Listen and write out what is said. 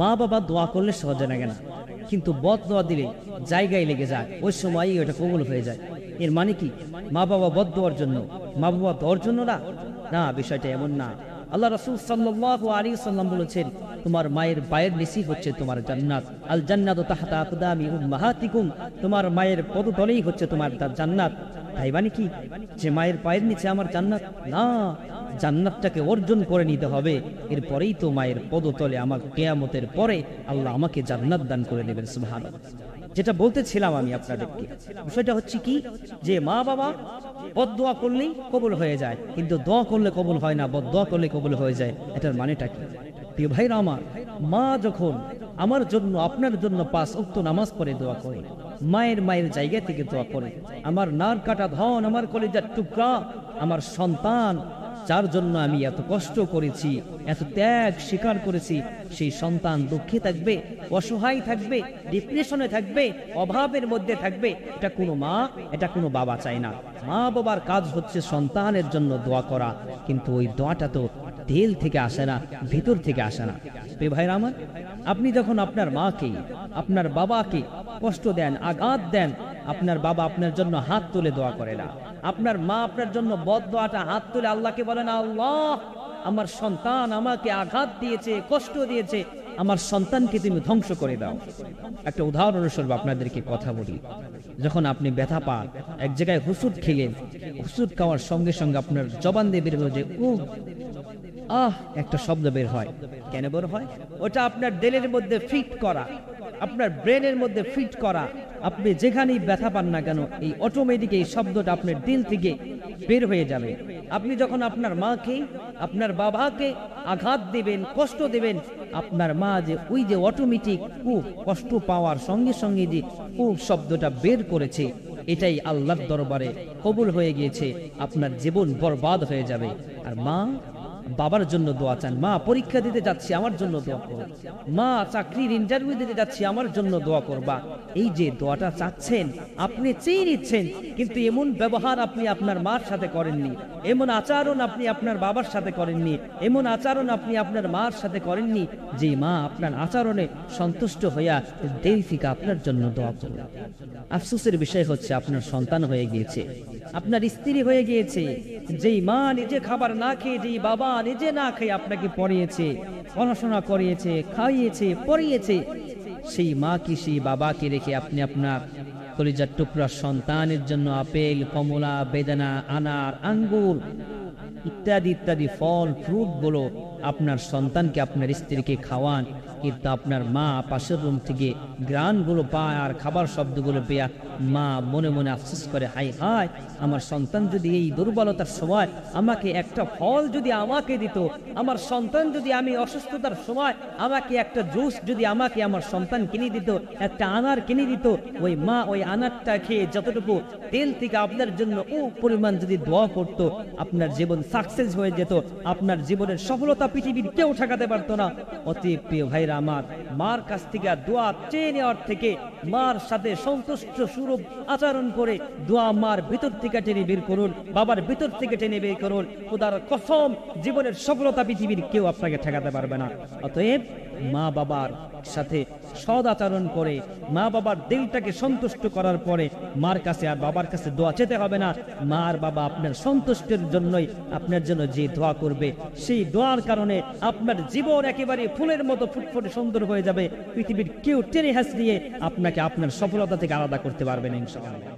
মা বাবা দোয়া করলে সহজে লাগে না কিন্তু বদ দোয়া দিলে জায়গায় লেগে যায়, ওই সময়ই ওটা কবুল হয়ে যায়। এর মানে কি? মা বাবা বদ দেওয়ার জন্য, মা বাবা দেওয়ার জন্য না? না, বিষয়টা এমন না। আল্লাহ রসুল সাল্লাহ আলী সাল্লাম বলেছেন, তোমার মায়ের পায়ের নিচি হচ্ছে তোমার জান্নাত। আল জান্নাত তাহাতা আকদামি উম্মাহাতিকুম। তোমার মায়ের পদতলেই হচ্ছে তোমার জান্নাত। তাই কি? যে মায়ের পায়ের নিচে আমার জান্নাত? না, জান্নাতটাকে অর্জন করে নিতে হবে। এরপরেই তো মায়ের পদতলে আমার কেয়ামতের পরে আল্লাহ আমাকে জান্নাত দান করে দেবেন সুবহান যেটা বলতেছিলাম আমি আপনাদেরকে। বিষয়টা হচ্ছে কি? যে মা বাবা বদোয়া করলেই কবল হয়ে যায়, কিন্তু দোয়া করলে কবল হয় না বদোয়া করলে কবুল হয়ে যায়। এটার মানেটা কি? প্রিয় ভাইরা আমার, মা যখন আমার জন্য, আপনার জন্য পাঁচ উক্ত নামাজ পড়ে দোয়া করে মায়ের মায়ের জায়গা থেকে দোয়া করে। আমার নার কাটা ধন, আমার কলেজার টুকরা, আমার সন্তান, যার জন্য আমি এত কষ্ট করেছি, এত ত্যাগ স্বীকার করেছি, সেই সন্তান দুঃখে থাকবে, অসহায় থাকবে ডিপ্রেশনে থাকবে, অভাবের মধ্যে থাকবে। এটা কোনো মা, এটা কোনো বাবা চায় না। মা বাবার কাজ হচ্ছে সন্তানের জন্য দোয়া করা, কিন্তু ওই দোয়াটা তো তেল থেকে আসে না, ভিতর থেকে আসে না। প্রিয় আমার, আপনি যখন আপনার মাকে, আপনার বাবাকে কষ্ট দেন, আঘাত দেন, আপনার বাবা আপনার জন্য হাত তুলে দোয়া করে না। আপনার মা আপনার জন্য বদ দোয়াটা হাত তুলে আল্লাহকে বলেন আল্লাহ, আমার সন্তান আমাকে আঘাত দিয়েছে, কষ্ট দিয়েছে, আমার সন্তানকে তুমি ধ্বংস করে দাও। একটা উদাহরণস্বরূপ আপনাদেরকে কথা বলি। যখন আপনি ব্যথা পান, এক জায়গায় হুসুট খেলেন হুসুট খাওয়ার সঙ্গে সঙ্গে আপনার জবান দিয়ে বের যে ও আহ, একটা শব্দ বের হয়। কেন বের হয়? ওটা আপনার দিলের মধ্যে ফিট করা, আপনার ব্রেনের মধ্যে ফিট করা, আপনি যেখানেই ব্যথা পান না কেন, এই অটোমেটিক এই শব্দটা আপনার দিল থেকে বের হয়ে যাবে। আপনি যখন আপনার মাকে, আপনার বাবাকে আঘাত দেবেন, কষ্ট দেবেন, আপনার মা যে ওই যে অটোমেটিক খুব কষ্ট পাওয়ার সঙ্গে সঙ্গে যে খুব শব্দটা বের করেছে, এটাই আল্লাহর দরবারে কবুল হয়ে গিয়েছে, আপনার জীবন বরবাদ হয়ে যাবে। আর মা বাবার জন্য দোয়া চান। মা, পরীক্ষা দিতে যাচ্ছি, আমার জন্য দোয়া করো। মা, চাকরির ইন্টারভিউ দিতে যাচ্ছি, আমার জন্য দোয়া করবা এই যে দোয়াটা চাচ্ছেন, আপনি চেয়ে নিচ্ছেন, কিন্তু এমন ব্যবহার আপনি আপনার মার সাথে করেননি। এমন আচরণ আপনি আপনার বাবার সাথে করেননি। এমন আচরণ আপনি আপনার মার সাথে করেননি যে মা আপনার আচরণে সন্তুষ্ট হইয়া থেকে আপনার জন্য দোয়া করল। আফসোসের বিষয় হচ্ছে আপনার সন্তান হয়ে গিয়েছে। আপনার স্ত্রী হয়ে গিয়েছে। যেই মা নিজে খাবার না খেয়ে, যেই বাবা নিজে না খেয়ে আপনাকে পড়িয়েছে, পড়াশোনা করিয়েছে, খাইয়েছে, পড়িয়েছে সেই মা কি সেই বাবাকে রেখে আপনি আপনার কলিজার টুকরা সন্তানের জন্য আপেল, কমলা, বেদানা, আনার, আঙ্গুর ইত্যাদি ইত্যাদি ফল ফ্রুটগুলো আপনার সন্তানকে, আপনার স্ত্রীকে খাওয়ান। কিন্তু আপনার মা পাশের রুম থেকে গ্রানগুলো পায় আর খাবার শব্দগুলো পেয়া মা মনে মনে আফসোস করে হাই হাই আমার সন্তান যদি এই দুর্বলতার সময় আমাকে একটা ফল যদি আমাকে দিত, আমার সন্তান যদি আমি অসুস্থতার সময় আমাকে একটা জুস যদি আমাকে আমার সন্তান কিনে দিত, একটা আনার কিনে দিত, ওই মা ওই আনারটা খেয়ে যতটুকু তেল থেকে আপনার জন্য ও পরিমাণ যদি দোয়া করত, আপনার জীবন সাকসেস হয়ে যেত, আপনার জীবনের সফলতা পৃথিবীর কেউ ঠেকাতে পারতো না। অতি প্রিয় ভাইরা আমার, মার কাছ থেকে দোয়া চেয়ে নেওয়ার থেকে মার সাথে সন্তুষ্ট, সুরূপ আচরণ করে দোয়া মার ভিতর থেকে টেনে বের করুন, বাবার ভিতর থেকে টেনে বের করুন। খোদার কসম, জীবনের সফলতা পৃথিবীর কেউ আপনাকে ঠেকাতে পারবে না। অতএব মা বাবার সাথে সদ আচরণ করে, মা বাবার দিলটাকে সন্তুষ্ট করার পরে মার কাছে আর বাবার কাছে দোয়া চেতে হবে না। মা আর বাবা আপনার সন্তুষ্টের জন্যই আপনার জন্য যে দোয়া করবে, সেই দোয়ার কারণে আপনার জীবন একেবারে ফুলের মতো ফুটফুটে সুন্দর হয়ে যাবে। পৃথিবীর কেউ টেনে হাস দিয়ে আপনাকে আপনার সফলতা থেকে আলাদা করতে পারবেন ইনশাআল্লাহ।